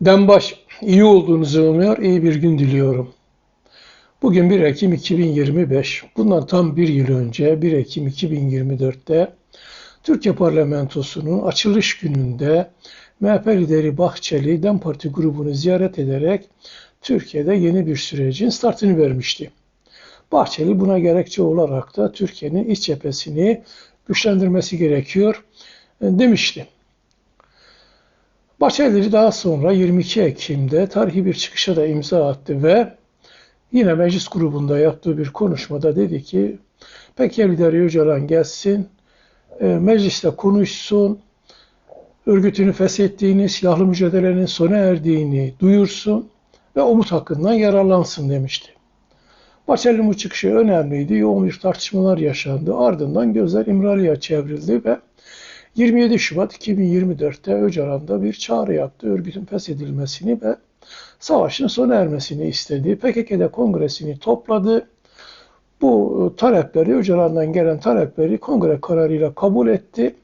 Dembaş iyi olduğunuzu umuyor, iyi bir gün diliyorum. Bugün 1 Ekim 2025. Bundan tam bir yıl önce 1 Ekim 2024'te Türkiye Parlamentosu'nun açılış gününde MHP lideri Bahçeli DEM Parti grubunu ziyaret ederek Türkiye'de yeni bir sürecin startını vermişti. Bahçeli buna gerekçe olarak da Türkiye'nin iç cephesini güçlendirmesi gerekiyor e, demişti. Bahçeli daha sonra 22 Ekim'de tarihi bir çıkışa da imza attı ve yine meclis grubunda yaptığı bir konuşmada dedi ki PKK lideri Öcalan gelsin, e, mecliste konuşsun, örgütünü feshettiğini, silahlı mücadelenin sona erdiğini duyursun ve umut hakkından yararlansın demişti. Bahçeli'nin bu çıkışı önemliydi. Yoğun bir tartışmalar yaşandı. Ardından gözler İmralı'ya çevrildi ve 27 Şubat 2024'te Öcalan'da bir çağrı yaptı. Örgütün feshedilmesini ve savaşın sona ermesini istedi. PKK'da kongresini topladı. Bu talepleri, Öcalan'dan gelen talepleri kongre kararıyla kabul etti.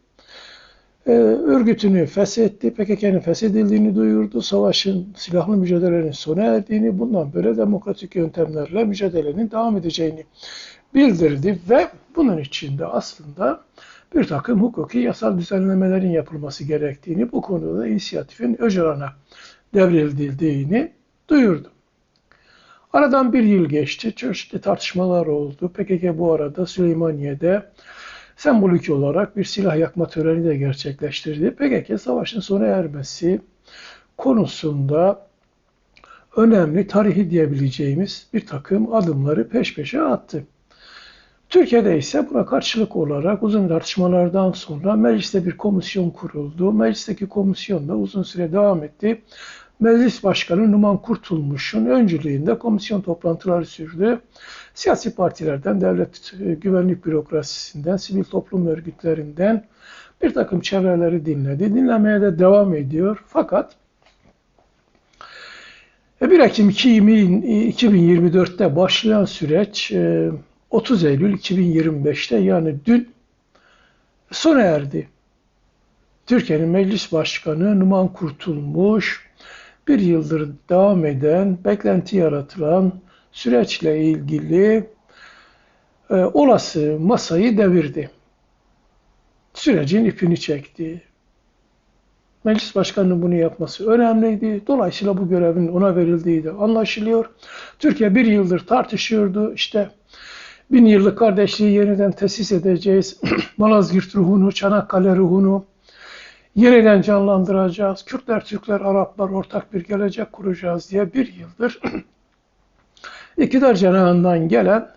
Ee, örgütünü feshetti, PKK'nın feshedildiğini duyurdu, savaşın, silahlı mücadelenin sona erdiğini, bundan böyle demokratik yöntemlerle mücadelenin devam edeceğini bildirdi ve bunun içinde aslında bir takım hukuki yasal düzenlemelerin yapılması gerektiğini, bu konuda inisiyatifin Öcalan'a devredildiğini duyurdu. Aradan bir yıl geçti, çeşitli tartışmalar oldu. PKK bu arada Süleymaniye'de sembolik olarak bir silah yakma töreni de gerçekleştirdi. PKK savaşın sona ermesi konusunda önemli tarihi diyebileceğimiz bir takım adımları peş peşe attı. Türkiye'de ise buna karşılık olarak uzun tartışmalardan sonra mecliste bir komisyon kuruldu. Meclisteki komisyon da uzun süre devam etti. Meclis Başkanı Numan Kurtulmuş'un öncülüğünde komisyon toplantıları sürdü. Siyasi partilerden, devlet e, güvenlik bürokrasisinden, sivil toplum örgütlerinden bir takım çevreleri dinledi. Dinlemeye de devam ediyor. Fakat 1 e, Ekim 2024'te başlayan süreç 30 e, Eylül 2025'te yani dün sona erdi. Türkiye'nin meclis başkanı Numan Kurtulmuş bir yıldır devam eden, beklenti yaratılan süreçle ilgili e, olası masayı devirdi. Sürecin ipini çekti. Meclis başkanının bunu yapması önemliydi. Dolayısıyla bu görevin ona verildiği de anlaşılıyor. Türkiye bir yıldır tartışıyordu. İşte bin yıllık kardeşliği yeniden tesis edeceğiz. Malazgirt ruhunu, Çanakkale ruhunu, yeniden canlandıracağız. Kürtler, Türkler, Araplar ortak bir gelecek kuracağız diye bir yıldır iktidar cenahından gelen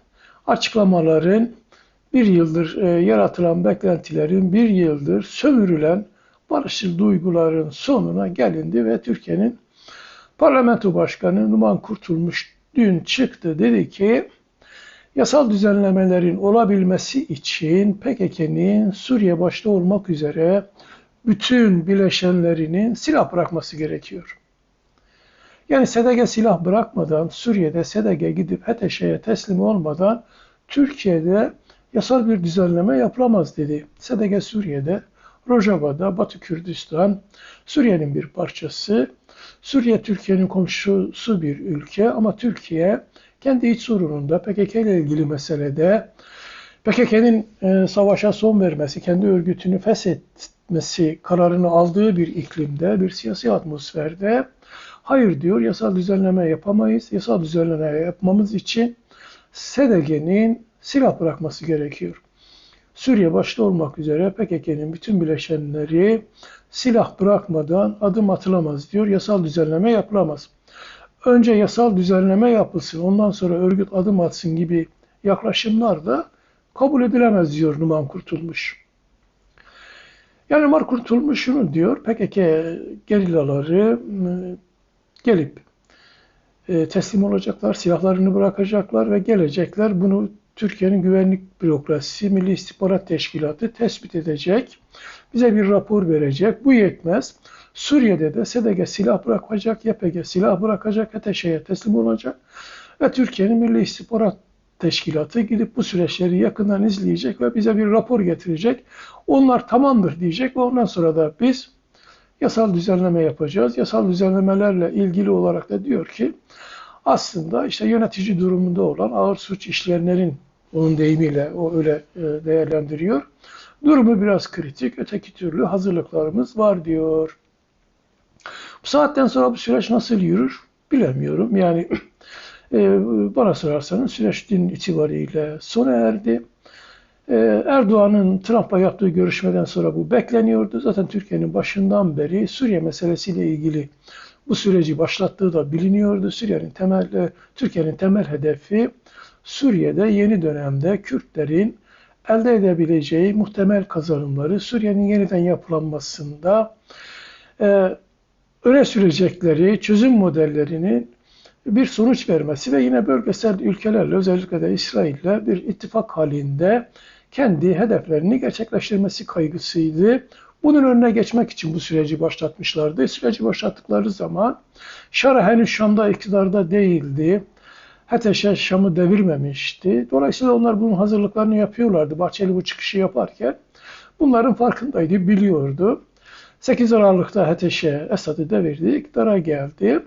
açıklamaların bir yıldır e, yaratılan beklentilerin bir yıldır sömürülen barışçıl duyguların sonuna gelindi ve Türkiye'nin parlamento başkanı Numan Kurtulmuş dün çıktı dedi ki yasal düzenlemelerin olabilmesi için PKK'nin Suriye başta olmak üzere bütün bileşenlerinin silah bırakması gerekiyor. Yani SDG silah bırakmadan, Suriye'de SDG gidip HTŞ'ye teslim olmadan Türkiye'de yasal bir düzenleme yapılamaz dedi. SDG Suriye'de, Rojava'da, Batı Kürdistan, Suriye'nin bir parçası. Suriye Türkiye'nin komşusu bir ülke ama Türkiye kendi iç sorununda PKK ile ilgili meselede PKK'nın e, savaşa son vermesi, kendi örgütünü feshetmesi kararını aldığı bir iklimde, bir siyasi atmosferde hayır diyor yasal düzenleme yapamayız. Yasal düzenleme yapmamız için SDG'nin silah bırakması gerekiyor. Suriye başta olmak üzere PKK'nın bütün bileşenleri silah bırakmadan adım atılamaz diyor. Yasal düzenleme yapılamaz. Önce yasal düzenleme yapılsın, ondan sonra örgüt adım atsın gibi yaklaşımlar da kabul edilemez diyor Numan Kurtulmuş. Yani Numan Kurtulmuş şunu diyor, PKK gerillaları e, gelip e, teslim olacaklar, silahlarını bırakacaklar ve gelecekler. Bunu Türkiye'nin güvenlik bürokrasisi, Milli İstihbarat Teşkilatı tespit edecek. Bize bir rapor verecek. Bu yetmez. Suriye'de de SDG silah bırakacak, YPG silah bırakacak, HTŞ'ye teslim olacak. Ve Türkiye'nin Milli İstihbarat Teşkilatı gidip bu süreçleri yakından izleyecek ve bize bir rapor getirecek. Onlar tamamdır diyecek ve ondan sonra da biz yasal düzenleme yapacağız. Yasal düzenlemelerle ilgili olarak da diyor ki aslında işte yönetici durumunda olan ağır suç işleyenlerin onun deyimiyle o öyle e, değerlendiriyor. Durumu biraz kritik. Öteki türlü hazırlıklarımız var diyor. Bu saatten sonra bu süreç nasıl yürür bilemiyorum. Yani e, bana sorarsanız süreç dün itibariyle sona erdi. E, Erdoğan'ın Trump'la yaptığı görüşmeden sonra bu bekleniyordu. Zaten Türkiye'nin başından beri Suriye meselesiyle ilgili bu süreci başlattığı da biliniyordu. Suriye'nin temel, e, Türkiye'nin temel hedefi Suriye'de yeni dönemde Kürtlerin elde edebileceği muhtemel kazanımları Suriye'nin yeniden yapılanmasında e, öne sürecekleri çözüm modellerinin bir sonuç vermesi ve yine bölgesel ülkelerle özellikle de İsrail'le bir ittifak halinde kendi hedeflerini gerçekleştirmesi kaygısıydı. Bunun önüne geçmek için bu süreci başlatmışlardı. Süreci başlattıkları zaman Şara henüz Şam'da iktidarda değildi. Hateşe Şam'ı devirmemişti. Dolayısıyla onlar bunun hazırlıklarını yapıyorlardı. Bahçeli bu çıkışı yaparken bunların farkındaydı, biliyordu. 8 Aralık'ta Hateşe Esad'ı devirdi, iktidara geldi.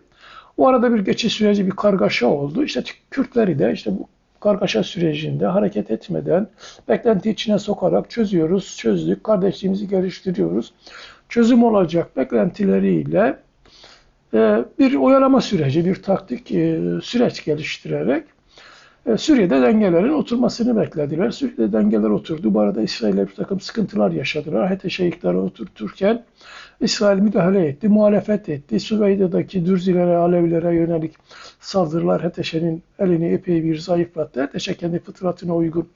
O arada bir geçiş süreci, bir kargaşa oldu. İşte Kürtleri de işte bu kargaşa sürecinde hareket etmeden, beklenti içine sokarak çözüyoruz, çözdük, kardeşliğimizi geliştiriyoruz. Çözüm olacak beklentileriyle e, bir oyalama süreci, bir taktik e, süreç geliştirerek e, Suriye'de dengelerin oturmasını beklediler. Suriye'de dengeler oturdu. Bu arada İsrail'le bir takım sıkıntılar yaşadılar. HTŞ iktidara oturturken İsrail müdahale etti, muhalefet etti. Süveyde'deki Dürzilere, Alevilere yönelik saldırılar HTŞ'nin elini epey bir zayıflattı. HTŞ kendi fıtratına uygun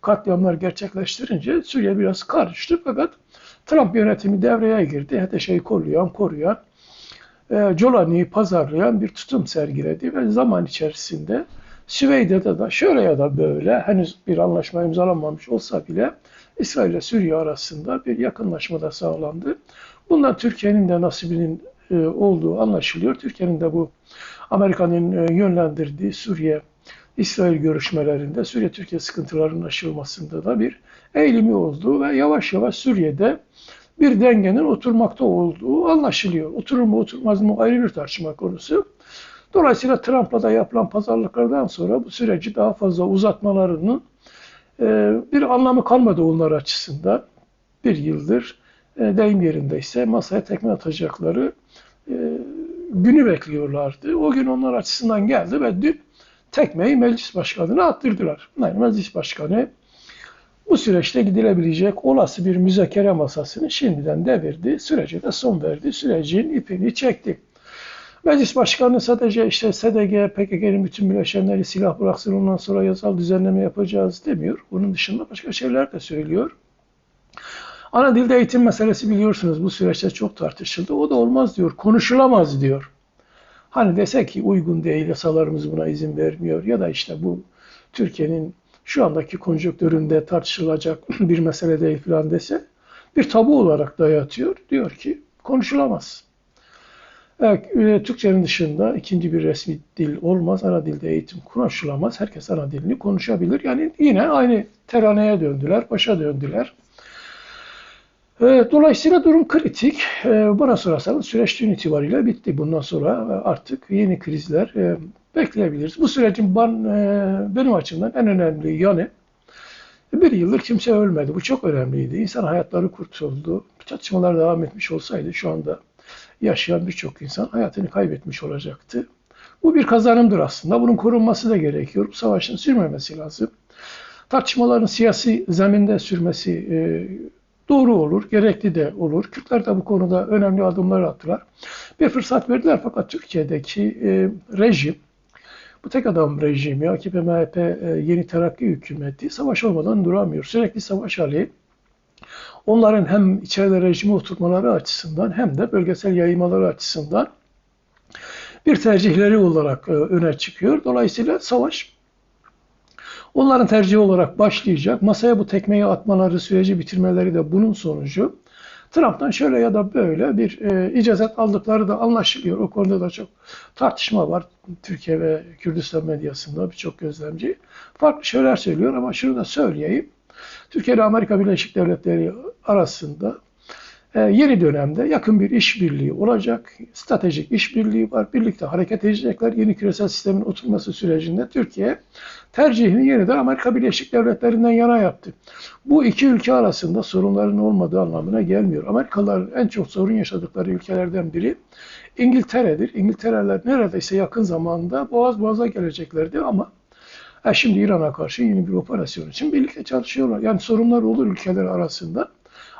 katliamlar gerçekleştirince Suriye biraz karıştı. Fakat Trump yönetimi devreye girdi. HTŞ'yi koruyan, koruyan, e, Jolani'yi pazarlayan bir tutum sergiledi ve zaman içerisinde Süveyde'de de şöyle ya da böyle henüz bir anlaşma imzalanmamış olsa bile İsrail ile Suriye arasında bir yakınlaşma da sağlandı. Bundan Türkiye'nin de nasibinin e, olduğu anlaşılıyor. Türkiye'nin de bu Amerika'nın e, yönlendirdiği Suriye İsrail görüşmelerinde Suriye-Türkiye sıkıntılarının aşılmasında da bir eğilimi olduğu ve yavaş yavaş Suriye'de bir dengenin oturmakta olduğu anlaşılıyor. Oturur mu oturmaz mı ayrı bir tartışma konusu. Dolayısıyla Trump'la da yapılan pazarlıklardan sonra bu süreci daha fazla uzatmalarının e, bir anlamı kalmadı onlar açısından. Bir yıldır e, deyim yerindeyse masaya tekme atacakları e, günü bekliyorlardı. O gün onlar açısından geldi ve dün tekmeyi meclis başkanına attırdılar. Yani meclis başkanı bu süreçte gidilebilecek olası bir müzakere masasını şimdiden devirdi. Sürece de son verdi. Sürecin ipini çekti. Meclis Başkanı sadece işte SDG, PKK'nin bütün bileşenleri silah bıraksın ondan sonra yasal düzenleme yapacağız demiyor. Bunun dışında başka şeyler de söylüyor. Ana dilde eğitim meselesi biliyorsunuz bu süreçte çok tartışıldı. O da olmaz diyor, konuşulamaz diyor. Hani dese ki uygun değil, yasalarımız buna izin vermiyor ya da işte bu Türkiye'nin şu andaki konjonktüründe tartışılacak bir mesele değil falan dese bir tabu olarak dayatıyor. Diyor ki konuşulamaz. Evet, e, Türkçenin dışında ikinci bir resmi dil olmaz. Ana dilde eğitim konuşulamaz. Herkes ana dilini konuşabilir. Yani yine aynı teraneye döndüler, başa döndüler. E, dolayısıyla durum kritik. E, bana sorarsanız süreç dün itibariyle bitti. Bundan sonra artık yeni krizler bekleyebiliriz. Bu sürecin ben, benim açımdan en önemli yanı bir yıldır kimse ölmedi. Bu çok önemliydi. İnsan hayatları kurtuldu. Çatışmalar devam etmiş olsaydı şu anda yaşayan birçok insan hayatını kaybetmiş olacaktı. Bu bir kazanımdır aslında. Bunun korunması da gerekiyor. Bu savaşın sürmemesi lazım. Tartışmaların siyasi zeminde sürmesi e, doğru olur, gerekli de olur. Kürtler de bu konuda önemli adımlar attılar. Bir fırsat verdiler fakat Türkiye'deki e, rejim, bu tek adam rejimi, AKP, MHP, e, Yeni Terakki hükümeti savaş olmadan duramıyor. Sürekli savaş hali onların hem içeride rejimi oturtmaları açısından hem de bölgesel yayılmaları açısından bir tercihleri olarak e, öne çıkıyor. Dolayısıyla savaş onların tercihi olarak başlayacak. Masaya bu tekmeyi atmaları, süreci bitirmeleri de bunun sonucu. Trump'tan şöyle ya da böyle bir e, icazet aldıkları da anlaşılıyor. O konuda da çok tartışma var. Türkiye ve Kürdistan medyasında birçok gözlemci farklı şeyler söylüyor ama şunu da söyleyeyim. Türkiye ile Amerika Birleşik Devletleri arasında e, yeni dönemde yakın bir işbirliği olacak. Stratejik işbirliği var. Birlikte hareket edecekler. Yeni küresel sistemin oturması sürecinde Türkiye tercihini yeniden Amerika Birleşik Devletleri'nden yana yaptı. Bu iki ülke arasında sorunların olmadığı anlamına gelmiyor. Amerikalıların en çok sorun yaşadıkları ülkelerden biri İngiltere'dir. İngiltereler neredeyse yakın zamanda boğaz boğaza geleceklerdi ama e şimdi İran'a karşı yeni bir operasyon için birlikte çalışıyorlar. Yani sorunlar olur ülkeler arasında.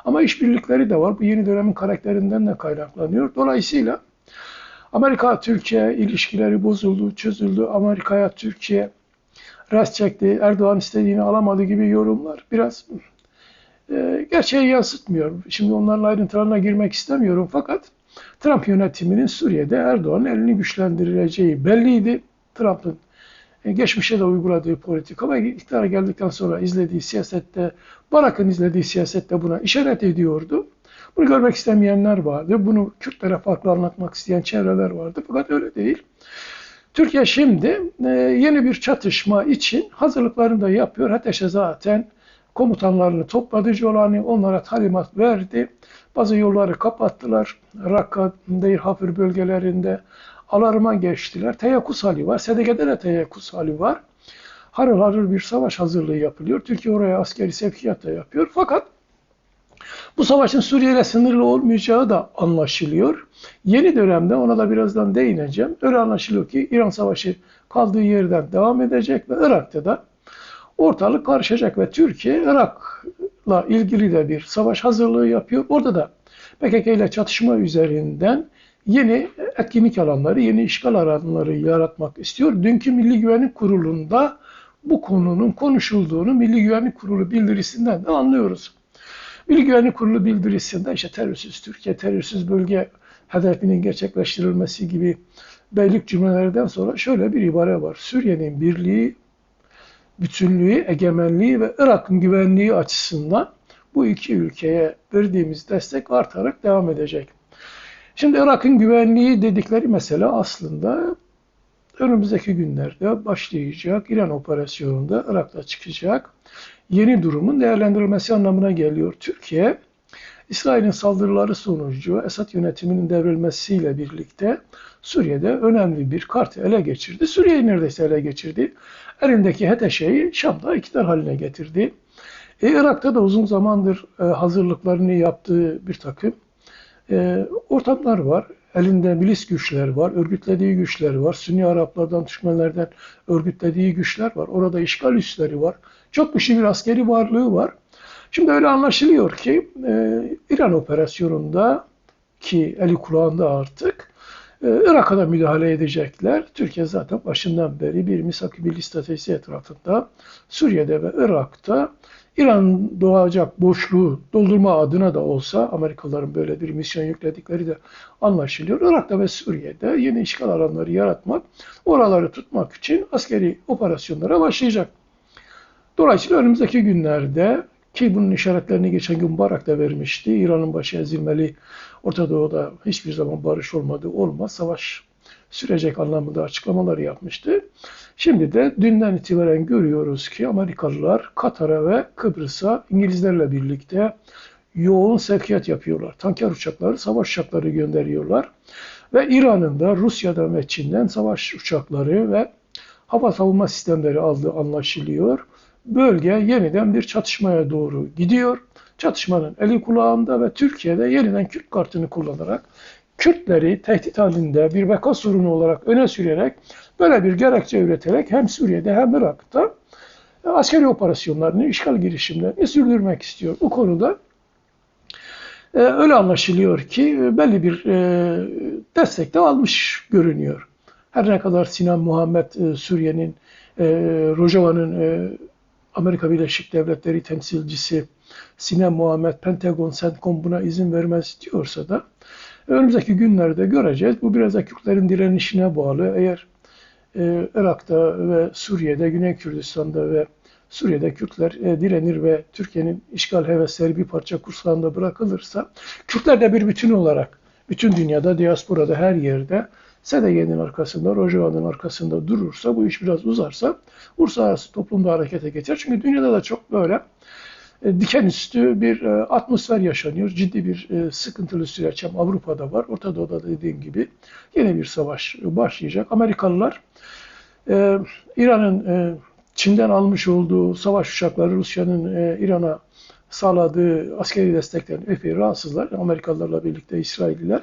Ama işbirlikleri de var. Bu yeni dönemin karakterinden de kaynaklanıyor. Dolayısıyla Amerika-Türkiye ilişkileri bozuldu, çözüldü. Amerika'ya Türkiye rast çekti, Erdoğan istediğini alamadı gibi yorumlar biraz e, gerçeği yansıtmıyor. Şimdi onlarla ayrıntılarına girmek istemiyorum fakat Trump yönetiminin Suriye'de Erdoğan'ın elini güçlendirileceği belliydi. Trump'ın geçmişe de uyguladığı politika ve iktidara geldikten sonra izlediği siyasette, Barak'ın izlediği siyasette buna işaret ediyordu. Bunu görmek istemeyenler vardı. Bunu Kürtlere farklı anlatmak isteyen çevreler vardı. Fakat öyle değil. Türkiye şimdi e, yeni bir çatışma için hazırlıklarını da yapıyor. Hateş'e zaten komutanlarını topladı Jolani, onlara talimat verdi. Bazı yolları kapattılar. Rakka, Deir Hafir bölgelerinde alarma geçtiler. Teyakkuz hali var. SDG'de de teyakkuz hali var. Harıl harıl bir savaş hazırlığı yapılıyor. Türkiye oraya askeri sevkiyat da yapıyor. Fakat bu savaşın Suriye ile sınırlı olmayacağı da anlaşılıyor. Yeni dönemde ona da birazdan değineceğim. Öyle anlaşılıyor ki İran Savaşı kaldığı yerden devam edecek ve Irak'ta da ortalık karışacak ve Türkiye Irak'la ilgili de bir savaş hazırlığı yapıyor. Orada da PKK ile çatışma üzerinden yeni etkinlik alanları, yeni işgal alanları yaratmak istiyor. Dünkü Milli Güvenlik Kurulu'nda bu konunun konuşulduğunu Milli Güvenlik Kurulu bildirisinden de anlıyoruz. Milli Güvenlik Kurulu bildirisinde işte terörsüz Türkiye, terörsüz bölge hedefinin gerçekleştirilmesi gibi beylik cümlelerden sonra şöyle bir ibare var. Suriye'nin birliği, bütünlüğü, egemenliği ve Irak'ın güvenliği açısından bu iki ülkeye verdiğimiz destek artarak devam edecek. Şimdi Irak'ın güvenliği dedikleri mesele aslında önümüzdeki günlerde başlayacak İran operasyonunda Irak'ta çıkacak yeni durumun değerlendirilmesi anlamına geliyor. Türkiye, İsrail'in saldırıları sonucu Esad yönetiminin devrilmesiyle birlikte Suriye'de önemli bir kart ele geçirdi. Suriye'yi neredeyse ele geçirdi. Elindeki HTŞ'yi Şam'da iktidar haline getirdi. E, Irak'ta da uzun zamandır e, hazırlıklarını yaptığı bir takım e, ortamlar var. Elinde milis güçler var, örgütlediği güçler var. Sünni Araplardan, Türkmenlerden örgütlediği güçler var. Orada işgal üsleri var. Çok güçlü bir askeri varlığı var. Şimdi öyle anlaşılıyor ki e, İran operasyonunda ki eli kulağında artık e, Irak'a da müdahale edecekler. Türkiye zaten başından beri bir misak-ı stratejisi etrafında Suriye'de ve Irak'ta İran doğacak boşluğu doldurma adına da olsa Amerikalıların böyle bir misyon yükledikleri de anlaşılıyor. Irak'ta ve Suriye'de yeni işgal alanları yaratmak, oraları tutmak için askeri operasyonlara başlayacak. Dolayısıyla önümüzdeki günlerde ki bunun işaretlerini geçen gün Barak da vermişti. İran'ın başı ezilmeli, Orta Doğu'da hiçbir zaman barış olmadı, olmaz, savaş sürecek anlamında açıklamalar yapmıştı. Şimdi de dünden itibaren görüyoruz ki Amerikalılar Katar'a ve Kıbrıs'a İngilizlerle birlikte yoğun sevkiyat yapıyorlar. Tanker uçakları, savaş uçakları gönderiyorlar. Ve İran'ın da Rusya'dan ve Çin'den savaş uçakları ve hava savunma sistemleri aldığı anlaşılıyor. Bölge yeniden bir çatışmaya doğru gidiyor. Çatışmanın eli kulağında ve Türkiye'de yeniden Kürt kartını kullanarak Kürtleri tehdit halinde bir beka sorunu olarak öne sürerek böyle bir gerekçe üreterek hem Suriye'de hem Irak'ta askeri operasyonlarını, işgal girişimlerini sürdürmek istiyor. Bu konuda e, öyle anlaşılıyor ki e, belli bir e, destek de almış görünüyor. Her ne kadar Sinan Muhammed e, Suriye'nin, e, Rojava'nın e, Amerika Birleşik Devletleri temsilcisi Sinan Muhammed, Pentagon, CENTCOM buna izin vermez diyorsa da Önümüzdeki günlerde göreceğiz. Bu biraz da Kürtlerin direnişine bağlı. Eğer e, Irak'ta ve Suriye'de, Güney Kürdistan'da ve Suriye'de Kürtler e, direnir ve Türkiye'nin işgal hevesleri bir parça kursağında bırakılırsa, Kürtler de bir bütün olarak bütün dünyada, diasporada, her yerde SDG'nin arkasında, Rojava'nın arkasında durursa, bu iş biraz uzarsa, uluslararası toplumda harekete geçer. Çünkü dünyada da çok böyle diken üstü bir e, atmosfer yaşanıyor. Ciddi bir e, sıkıntılı süreç hem Avrupa'da var. Orta Doğu'da dediğim gibi yine bir savaş başlayacak. Amerikalılar İran'ın Çin'den almış olduğu savaş uçakları Rusya'nın İran'a sağladığı askeri destekten epey rahatsızlar. Amerikalılarla birlikte İsrailliler.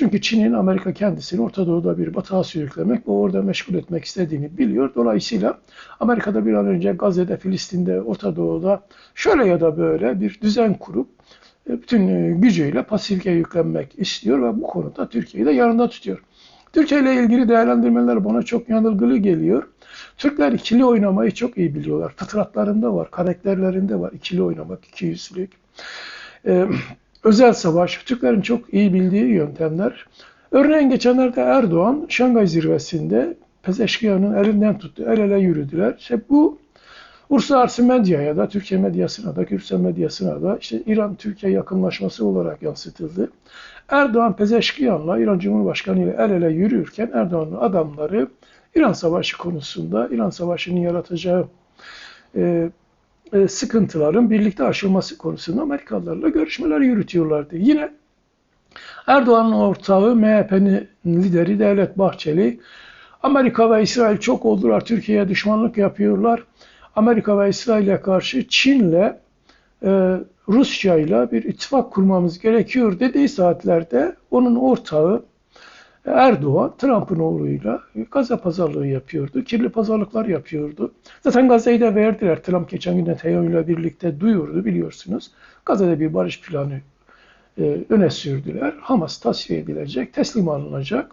Çünkü Çin'in Amerika kendisini Orta Doğu'da bir batağa sürüklemek ve orada meşgul etmek istediğini biliyor. Dolayısıyla Amerika'da bir an önce Gazze'de, Filistin'de, Orta Doğu'da şöyle ya da böyle bir düzen kurup e, bütün e, gücüyle Pasifik'e yüklenmek istiyor ve bu konuda Türkiye'yi de yanında tutuyor. Türkiye ile ilgili değerlendirmeler bana çok yanılgılı geliyor. Türkler ikili oynamayı çok iyi biliyorlar. Fıtratlarında var, karakterlerinde var ikili oynamak, ikiyüzlülük. Ee, özel savaş, Türklerin çok iyi bildiği yöntemler. Örneğin geçenlerde Erdoğan Şangay zirvesinde Pezeşkiyan'ın elinden tuttu, el ele yürüdüler. İşte bu uluslararası medyaya da, Türkiye medyasına da, Kürsel medyasına da işte İran-Türkiye yakınlaşması olarak yansıtıldı. Erdoğan Pezeşkiyan'la İran Cumhurbaşkanı ile el ele yürürken Erdoğan'ın adamları İran Savaşı konusunda, İran Savaşı'nın yaratacağı e, sıkıntıların birlikte aşılması konusunda Amerikalılarla görüşmeler yürütüyorlardı. Yine Erdoğan'ın ortağı MHP'nin lideri Devlet Bahçeli, Amerika ve İsrail çok oldular, Türkiye'ye düşmanlık yapıyorlar. Amerika ve İsrail'e karşı Çin'le, e, Rusya ile bir ittifak kurmamız gerekiyor dediği saatlerde onun ortağı Erdoğan Trump'ın oğluyla Gazze pazarlığı yapıyordu. Kirli pazarlıklar yapıyordu. Zaten Gazze'yi de verdiler. Trump geçen gün Netanyahu ile birlikte duyurdu biliyorsunuz. Gazze'de bir barış planı e, öne sürdüler. Hamas tasfiye edilecek, teslim alınacak.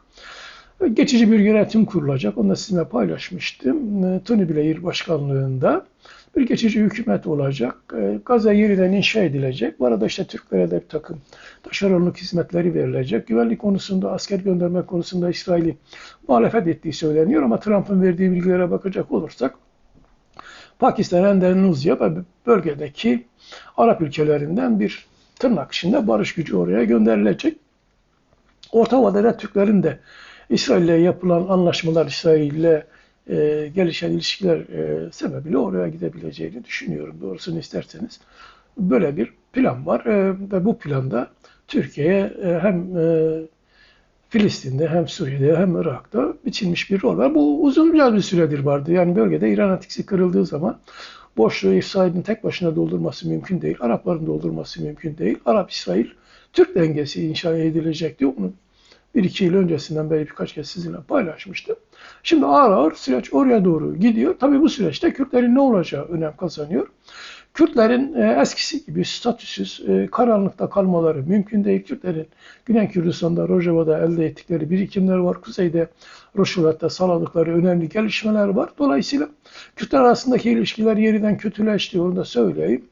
Geçici bir yönetim kurulacak. Onu da sizinle paylaşmıştım. E, Tony Blair başkanlığında bir geçici hükümet olacak. E, yeniden inşa edilecek. Bu arada işte Türklere de bir takım taşeronluk hizmetleri verilecek. Güvenlik konusunda, asker gönderme konusunda İsrail'i muhalefet ettiği söyleniyor ama Trump'ın verdiği bilgilere bakacak olursak Pakistan, Endonezya ve bölgedeki Arap ülkelerinden bir tırnak içinde barış gücü oraya gönderilecek. Orta vadede Türklerin de İsrail ile yapılan anlaşmalar, İsrail ile e, gelişen ilişkiler e, sebebiyle oraya gidebileceğini düşünüyorum. Doğrusunu isterseniz böyle bir plan var e, ve bu planda Türkiye'ye e, hem e, Filistin'de hem Suriye'de hem Irak'ta biçilmiş bir rol var. Bu uzun bir süredir vardı. Yani bölgede İran ateksi kırıldığı zaman boşluğu İsrail'in tek başına doldurması mümkün değil. Arapların doldurması mümkün değil. Arap-İsrail Türk dengesi inşa edilecek diyor. Bir iki yıl öncesinden beri birkaç kez sizinle paylaşmıştım. Şimdi ağır ağır süreç oraya doğru gidiyor. Tabii bu süreçte Kürtlerin ne olacağı önem kazanıyor. Kürtlerin e, eskisi gibi statüsüz e, karanlıkta kalmaları mümkün değil. Kürtlerin Güney Kürdistan'da, Rojava'da elde ettikleri birikimler var. Kuzeyde Roşulat'ta sağladıkları önemli gelişmeler var. Dolayısıyla Kürtler arasındaki ilişkiler yeniden kötüleşti. Onu da söyleyeyim.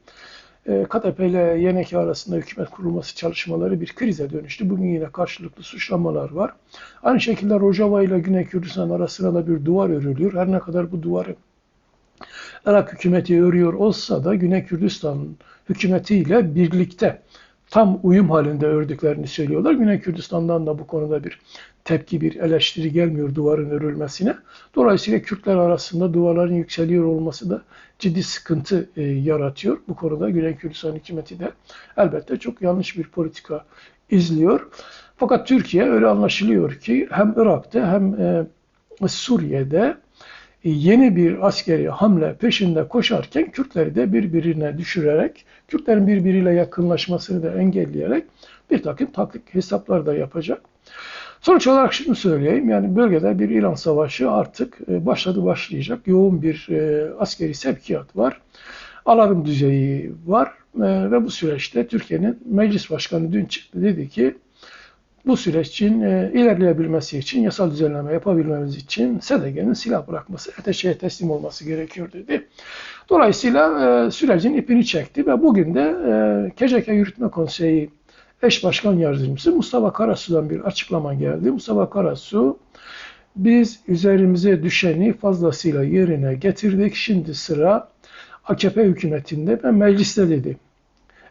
E, KDP ile YNK arasında hükümet kurulması çalışmaları bir krize dönüştü. Bugün yine karşılıklı suçlamalar var. Aynı şekilde Rojava ile Güney Kürdistan arasında da bir duvar örülüyor. Her ne kadar bu duvarı Irak hükümeti örüyor olsa da Güney Kürdistan hükümetiyle birlikte tam uyum halinde ördüklerini söylüyorlar. Güney Kürdistan'dan da bu konuda bir tepki, bir eleştiri gelmiyor duvarın örülmesine. Dolayısıyla Kürtler arasında duvarların yükseliyor olması da ciddi sıkıntı e, yaratıyor. Bu konuda Güney Kürdistan hükümeti de elbette çok yanlış bir politika izliyor. Fakat Türkiye öyle anlaşılıyor ki hem Irak'ta hem e, Suriye'de yeni bir askeri hamle peşinde koşarken Kürtleri de birbirine düşürerek, Kürtlerin birbiriyle yakınlaşmasını da engelleyerek bir takım taktik hesaplar da yapacak. Sonuç olarak şunu söyleyeyim, yani bölgede bir İran savaşı artık e, başladı başlayacak. Yoğun bir e, askeri sevkiyat var. Alarm düzeyi var ve bu süreçte Türkiye'nin meclis başkanı dün çıktı dedi ki bu sürecin e, ilerleyebilmesi için, yasal düzenleme yapabilmemiz için SDG'nin silah bırakması, ateşe teslim olması gerekiyor dedi. Dolayısıyla e, sürecin ipini çekti ve bugün de e, KCK Yürütme Konseyi eş başkan yardımcısı Mustafa Karasu'dan bir açıklama geldi. Mustafa Karasu, biz üzerimize düşeni fazlasıyla yerine getirdik. Şimdi sıra AKP hükümetinde ve mecliste dedi.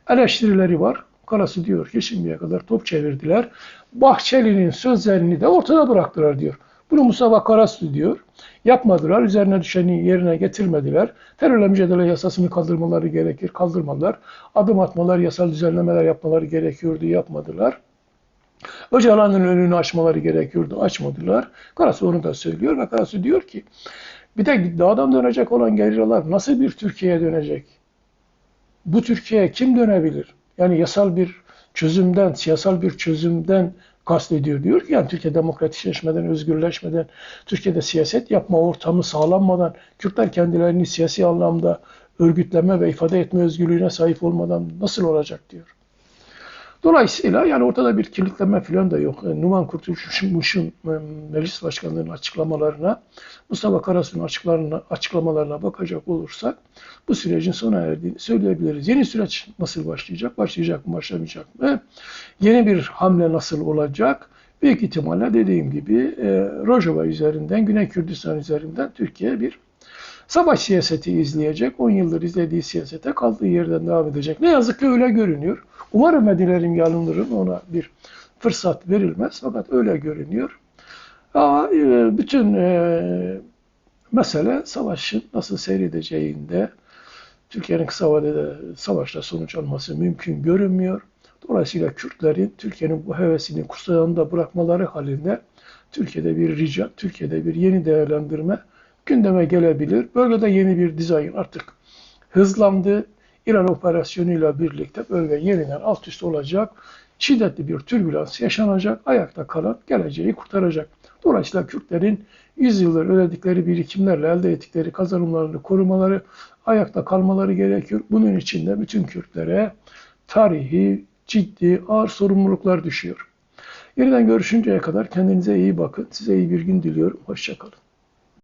Eleştirileri var. Karasu diyor ki şimdiye kadar top çevirdiler. Bahçeli'nin sözlerini de ortada bıraktılar diyor. Bunu Mustafa Karasu diyor. Yapmadılar, üzerine düşeni yerine getirmediler. Terörle mücadele yasasını kaldırmaları gerekir, kaldırmadılar. Adım atmalar, yasal düzenlemeler yapmaları gerekiyordu, yapmadılar. Öcalan'ın önünü açmaları gerekiyordu, açmadılar. Karasu onu da söylüyor ve Karasu diyor ki, bir de dağdan dönecek olan gerillalar nasıl bir Türkiye'ye dönecek? Bu Türkiye'ye kim dönebilir? Yani yasal bir çözümden, siyasal bir çözümden kastediyor. Diyor ki yani Türkiye demokratikleşmeden, özgürleşmeden, Türkiye'de siyaset yapma ortamı sağlanmadan, Kürtler kendilerini siyasi anlamda örgütleme ve ifade etme özgürlüğüne sahip olmadan nasıl olacak diyor. Dolayısıyla yani ortada bir kilitleme falan da yok. Yani Numan Kurtulmuş'un e, meclis başkanlığının açıklamalarına, Mustafa Karasu'nun açıklamalarına, açıklamalarına bakacak olursak bu sürecin sona erdiğini söyleyebiliriz. Yeni süreç nasıl başlayacak? Başlayacak mı, başlamayacak mı? Yeni bir hamle nasıl olacak? Büyük ihtimalle dediğim gibi e, Rojava üzerinden, Güney Kürdistan üzerinden Türkiye bir savaş siyaseti izleyecek. 10 yıldır izlediği siyasete kaldığı yerden devam edecek. Ne yazık ki öyle görünüyor. Umarım ve dilerim yanılırım ona bir fırsat verilmez fakat öyle görünüyor. Ama e, bütün e, mesele savaşın nasıl seyredeceğinde Türkiye'nin kısa vadede savaşla sonuç alması mümkün görünmüyor. Dolayısıyla Kürtlerin Türkiye'nin bu hevesini kursağında bırakmaları halinde Türkiye'de bir rica, Türkiye'de bir yeni değerlendirme gündeme gelebilir. Bölgede yeni bir dizayn artık hızlandı. İran operasyonuyla birlikte bölge yeniden alt üst olacak. Şiddetli bir türbülans yaşanacak. Ayakta kalan geleceği kurtaracak. Dolayısıyla Kürtlerin yüzyıldır ödedikleri birikimlerle elde ettikleri kazanımlarını korumaları, ayakta kalmaları gerekiyor. Bunun için de bütün Kürtlere tarihi, ciddi, ağır sorumluluklar düşüyor. Yeniden görüşünceye kadar kendinize iyi bakın. Size iyi bir gün diliyorum. Hoşçakalın.